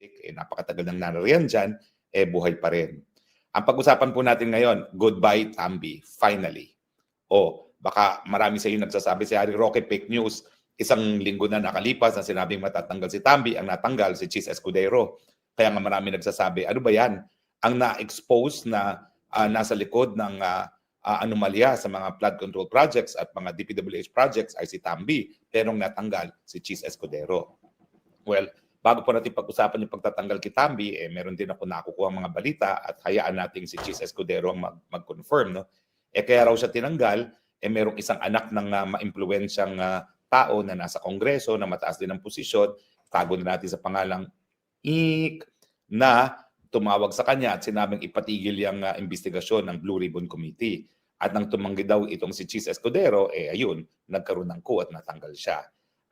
eh, napakatagal nang nanariyan dyan, eh buhay pa rin. Ang pag-usapan po natin ngayon, goodbye Tambi, finally. O baka marami sa inyo nagsasabi si Harry Roque, fake news. Isang linggo na nakalipas na sinabing matatanggal si Tambi, ang natanggal si Chis Escudero. Kaya nga marami nagsasabi, ano ba yan? Ang na-expose na ah, nasa likod ng ah, ah, anomalya sa mga flood control projects at mga DPWH projects ay si Tambi, pero ang natanggal si Chis Escudero. Well, bago po natin pag-usapan yung pagtatanggal kay Tambi, eh, meron din ako nakukuha mga balita at hayaan natin si Chis Escudero ang mag- mag-confirm. No? Eh kaya raw siya tinanggal, eh merong isang anak ng uh, maimpluwensyang ah, tao na nasa kongreso, na mataas din ang posisyon, tago na natin sa pangalang Ik, na tumawag sa kanya at sinabing ipatigil yung ah, investigasyon ng Blue Ribbon Committee. At nang tumanggi daw itong si Chis Escudero, eh ayun, nagkaroon ng coup at natanggal siya.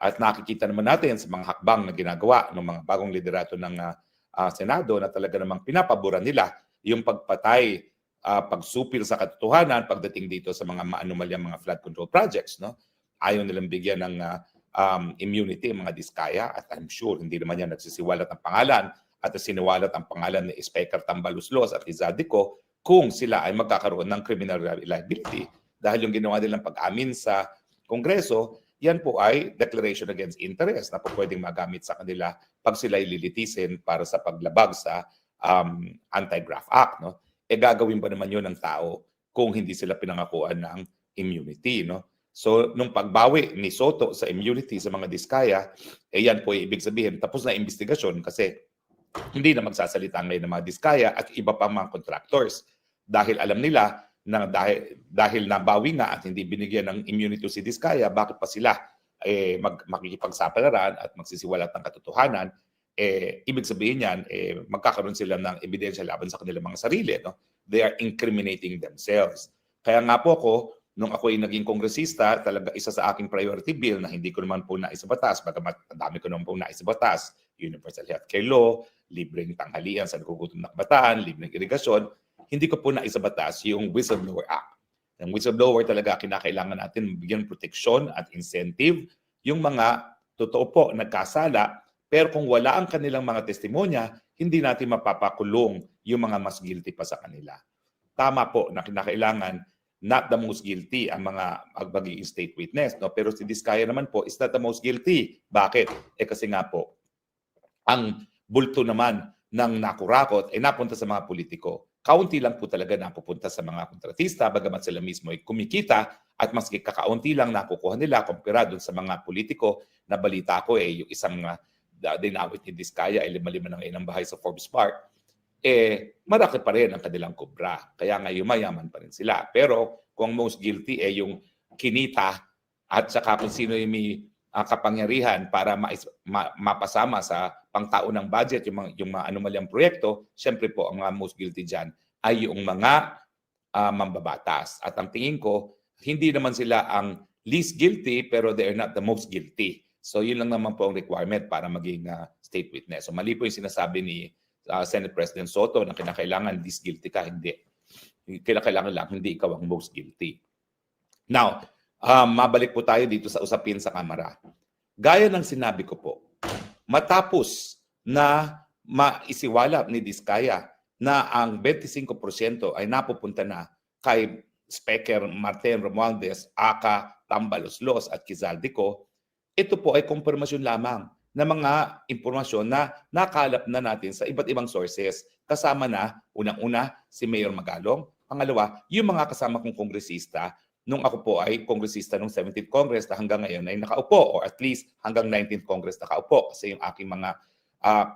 At nakikita naman natin sa mga hakbang na ginagawa ng mga bagong liderato ng ah, ah, Senado na talaga namang pinapaboran nila yung pagpatay, ah, pagsupil sa katotohanan pagdating dito sa mga maanumalyang mga flood control projects. No? Ayaw nilang bigyan ng ah, um, immunity ang mga diskaya at I'm sure hindi naman yan nagsisiwalat ng pangalan at siniwalat ang pangalan ni Speaker Tambaluslos at Izadico kung sila ay magkakaroon ng criminal liability. Dahil yung ginawa nilang pag-amin sa Kongreso, yan po ay declaration against interest na po pwedeng magamit sa kanila pag sila ililitisin para sa paglabag sa um, Anti-Graft Act. No? E gagawin ba naman yun ng tao kung hindi sila pinangakuan ng immunity? No? So, nung pagbawi ni Soto sa immunity sa mga diskaya, eh yan po ibig sabihin, tapos na investigasyon kasi hindi na magsasalita ngayon ng mga diskaya at iba pa mga contractors. Dahil alam nila na dahil, dahil nabawi nga at hindi binigyan ng immunity si diskaya, bakit pa sila eh, mag, makikipagsapalaran at magsisiwalat ng katotohanan, eh, ibig sabihin yan, eh, magkakaroon sila ng ebidensya laban sa kanilang mga sarili. No? They are incriminating themselves. Kaya nga po ako, nung ako ay naging kongresista, talaga isa sa aking priority bill na hindi ko naman po naisabatas, bagamat ang dami ko naman po naisabatas, universal healthcare law, libreng tanghalian sa nagugutom na kabataan, libreng irigasyon, hindi ko po naisabatas yung Whistleblower Act. Ang whistleblower talaga kinakailangan natin bigyan proteksyon at incentive yung mga totoo po nagkasala pero kung wala ang kanilang mga testimonya, hindi natin mapapakulong yung mga mas guilty pa sa kanila. Tama po na kinakailangan not the most guilty ang mga magiging state witness. No? Pero si Diskaya naman po is not the most guilty. Bakit? Eh kasi nga po, ang bulto naman ng nakurakot ay napunta sa mga politiko. Kaunti lang po talaga napupunta sa mga kontratista bagamat sila mismo ay kumikita at maski kakaunti lang nakukuha nila kumpara doon sa mga politiko na balita ko eh yung isang uh, dinawit ni Diskaya ay lima-lima ng ilang bahay sa Forbes Park eh malaki pa rin ang kanilang kubra. Kaya nga yumayaman pa rin sila. Pero kung most guilty eh yung kinita at saka kung sino yung may uh, kapangyarihan para mais, ma, mapasama sa pangtaunang budget yung mga, yung mga anomalyang proyekto, syempre po ang mga most guilty dyan ay yung mga uh, mambabatas. At ang tingin ko, hindi naman sila ang least guilty pero they are not the most guilty. So yun lang naman po ang requirement para maging uh, state witness. So mali po yung sinasabi ni uh, Senate President Soto na kinakailangan this guilty ka, hindi. Kinakailangan lang, hindi ikaw ang most guilty. Now, um, mabalik po tayo dito sa usapin sa Kamara. Gaya ng sinabi ko po, matapos na maisiwala ni Diskaya na ang 25% ay napupunta na kay Speaker Martin Romualdez, Aka, Tambaloslos at Kizaldico, ito po ay konfirmasyon lamang na mga impormasyon na nakalap na natin sa iba't ibang sources. Kasama na, unang-una, si Mayor Magalong. Pangalawa, yung mga kasama kong kongresista nung ako po ay kongresista nung 17th Congress na hanggang ngayon ay nakaupo or at least hanggang 19th Congress nakaupo kasi yung aking mga uh,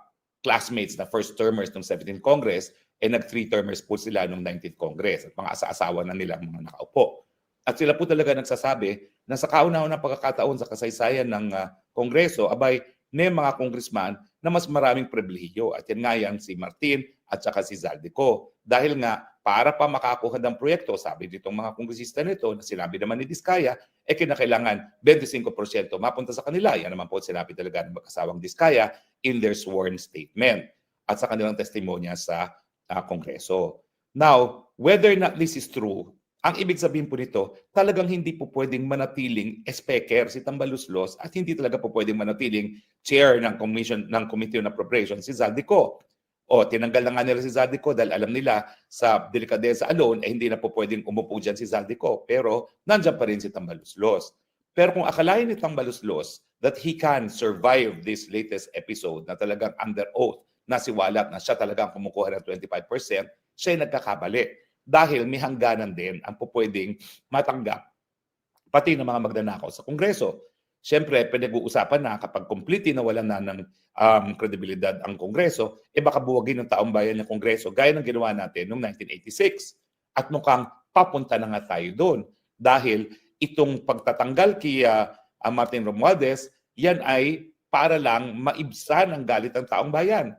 classmates na first termers nung 17th Congress eh nag three termers po sila nung 19th Congress at mga asa-asawa na nila mga nakaupo. At sila po talaga nagsasabi na sa kauna-unang pagkakataon sa kasaysayan ng uh, Kongreso, abay, na mga congressman na mas maraming pribilehiyo. At yan nga yan si Martin at saka si Zaldico. Dahil nga, para pa makakuha ng proyekto, sabi ditong mga kongresista nito, na sinabi naman ni Diskaya, eh kinakailangan 25% mapunta sa kanila. Yan naman po sinabi talaga ng mag-asawang Diskaya in their sworn statement at sa kanilang testimonya sa uh, Kongreso. Now, whether or not this is true, Ang ibig sabihin po nito, talagang hindi po pwedeng manatiling speaker si Tambaluslos at hindi talaga po pwedeng manatiling chair ng commission ng Committee on Appropriations si Zaldico. O tinanggal na nga nila si Zaldico dahil alam nila sa delikadesa alone eh hindi na po pwedeng umupo dyan si Zaldico. Pero nandiyan pa rin si Tambaluslos. Pero kung akalain ni Tambaluslos that he can survive this latest episode na talagang under oath na si Walat na siya talagang kumukuha ng 25%, siya ay nagkakabali dahil may hangganan din ang pupwedeng matanggap pati ng mga magnanakaw sa Kongreso. Siyempre, pinag-uusapan na kapag completely nawalan na ng um, kredibilidad ang Kongreso, eh baka buwagin ng taong bayan ng Kongreso gaya ng ginawa natin noong 1986. At mukhang papunta na nga tayo doon dahil itong pagtatanggal kay uh, Martin Romualdez, yan ay para lang maibsan ang galit ng taong bayan.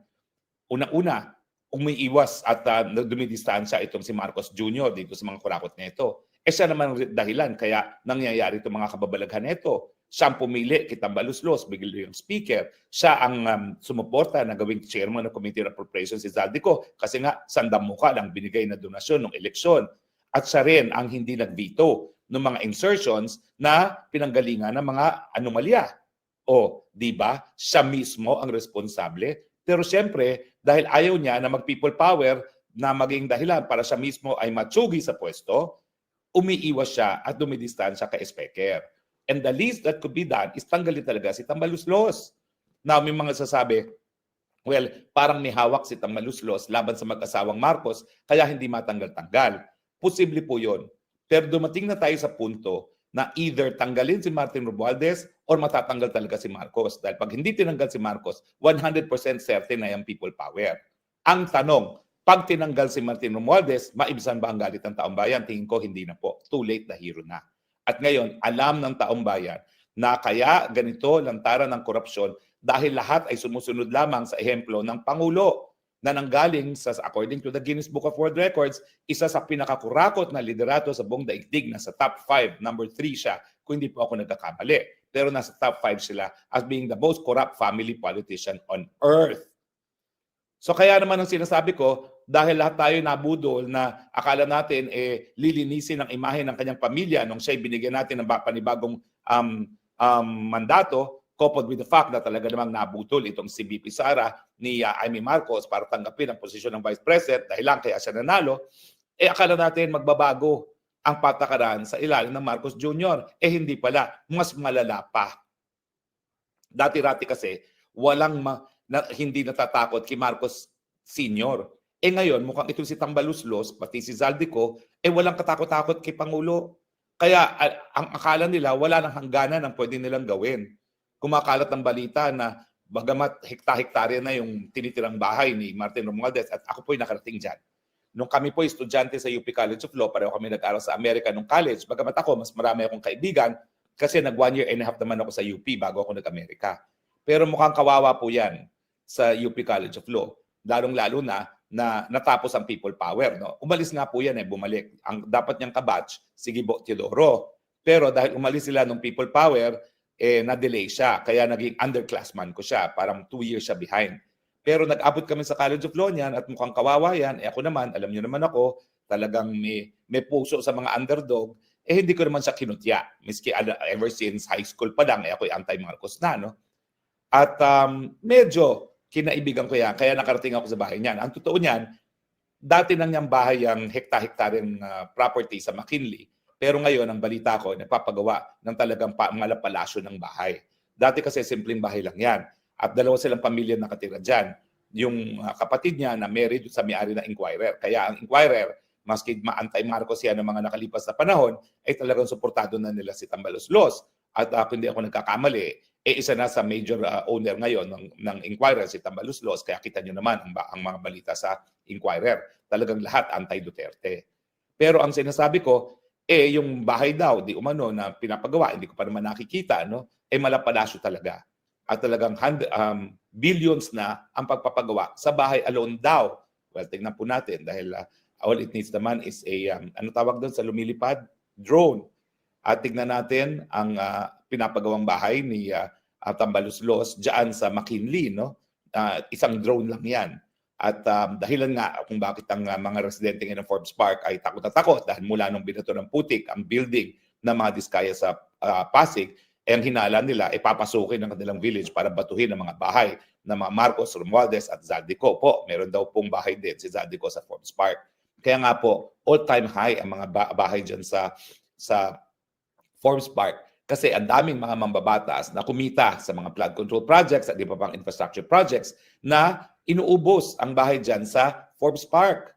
Una-una, umiiwas at uh, dumidistansya itong si Marcos Jr. dito sa mga kurakot na ito. Eh siya naman ang dahilan kaya nangyayari itong mga kababalaghan na ito. Siya ang pumili, kitang baluslos, bigla yung speaker. Siya ang um, sumuporta na gawing chairman ng Committee on Appropriations si Zaldico kasi nga sandang mukha lang binigay na donasyon ng eleksyon. At siya rin ang hindi nag-veto ng mga insertions na pinanggalingan ng mga anomalya. O, di ba? Siya mismo ang responsable. Pero siyempre, dahil ayaw niya na mag-people power na maging dahilan para siya mismo ay matsugi sa pwesto, umiiwas siya at dumidistansya kay Speaker. And the least that could be done is tanggalin talaga si Tambaluslos. Now, may mga sasabi, well, parang may hawak si Tambaluslos laban sa mag-asawang Marcos, kaya hindi matanggal-tanggal. Posible po yon. Pero dumating na tayo sa punto na either tanggalin si Martin Romualdez or matatanggal talaga si Marcos. Dahil pag hindi tinanggal si Marcos, 100% certain na yung people power. Ang tanong, pag tinanggal si Martin Romualdez, maibsan ba ang galit ng taong bayan? Tingin ko hindi na po. Too late, hero na. At ngayon, alam ng taong bayan na kaya ganito lantaran ng korupsyon dahil lahat ay sumusunod lamang sa ehemplo ng Pangulo na nanggaling sa according to the Guinness Book of World Records, isa sa pinakakurakot na liderato sa buong daigdig na sa top 5, number 3 siya, kung hindi po ako nagkakamali. Pero nasa top 5 sila as being the most corrupt family politician on earth. So kaya naman ang sinasabi ko, dahil lahat tayo nabudol na akala natin eh lilinisin ang imahe ng kanyang pamilya nung siya'y binigyan natin ng panibagong um, um, mandato, coupled with the fact na talaga namang nabutol itong si BP Sara ni uh, Amy Marcos para tanggapin ang posisyon ng Vice President dahil lang kaya siya nanalo, eh akala natin magbabago ang patakaran sa ilalim ng Marcos Jr. Eh hindi pala, mas malala pa. Dati-rati kasi, walang ma- na, hindi natatakot kay Marcos Sr. Eh ngayon, mukhang itong si Tambaluslos, pati si Zaldico, eh walang katakot-takot kay Pangulo. Kaya ang akala nila, wala nang hangganan ang pwede nilang gawin. Kumakalat ng balita na bagamat hekta-hektarya na yung tinitirang bahay ni Martin Romualdez at ako po'y nakarating dyan. Nung kami po estudyante sa UP College of Law, pareho kami nag-aral sa Amerika nung college, bagamat ako, mas marami akong kaibigan kasi nag one year and a half naman ako sa UP bago ako nag-Amerika. Pero mukhang kawawa po yan sa UP College of Law. Lalong-lalo na na natapos ang people power. No? Umalis nga po yan eh, bumalik. Ang dapat niyang kabatch, si Gibo Teodoro. Pero dahil umalis sila ng people power, eh, na-delay siya. Kaya naging underclassman ko siya. Parang two years siya behind. Pero nag-abot kami sa College of Law niyan at mukhang kawawa yan. Eh ako naman, alam niyo naman ako, talagang may, may puso sa mga underdog. Eh hindi ko naman siya kinutya. Miski ever since high school pa lang, eh ako'y anti-Marcos na. No? At um, medyo kinaibigan ko yan, kaya nakarating ako sa bahay niyan. Ang totoo niyan, dati nang niyang bahay ang hekta-hektaryang uh, property sa McKinley. Pero ngayon, ang balita ko, nagpapagawa ng talagang pa, mga palasyo ng bahay. Dati kasi simpleng bahay lang yan. At dalawa silang pamilya nakatira dyan. Yung uh, kapatid niya na married sa may-ari ng Inquirer. Kaya ang Inquirer, maski ma-anti-Marcos yan ng mga nakalipas na panahon, ay talagang suportado na nila si Tambalos-Los. At uh, kung hindi ako nagkakamali, eh isa na sa major uh, owner ngayon ng, ng Inquirer, si Tambalos-Los. Kaya kita nyo naman ang, ang mga balita sa Inquirer. Talagang lahat anti-Duterte. Pero ang sinasabi ko, eh yung bahay daw, di umano na pinapagawa, hindi ko pa naman nakikita, no? eh malapalasyo talaga. At talagang hand, um, billions na ang pagpapagawa sa bahay alone daw. Well, tingnan po natin dahil uh, all it needs naman is a, um, ano tawag doon sa lumilipad? Drone. At tignan natin ang uh, pinapagawang bahay ni uh, uh, Tambaluslos dyan sa McKinley. No? Uh, isang drone lang yan. At um, dahilan nga kung bakit ang uh, mga residente ng Forbes Park ay takot na takot dahil mula nung binato ng putik ang building ng mga diskaya sa uh, Pasig, eh, ang hinala nila ay papasukin ng kanilang village para batuhin ang mga bahay ng mga Marcos, Romualdez at Zaldico. Po, meron daw pong bahay din si Zaldico sa Forbes Park. Kaya nga po, all-time high ang mga ba- bahay dyan sa, sa Forbes Park kasi ang daming mga mambabatas na kumita sa mga flood control projects at iba pang infrastructure projects na inuubos ang bahay dyan sa Forbes Park.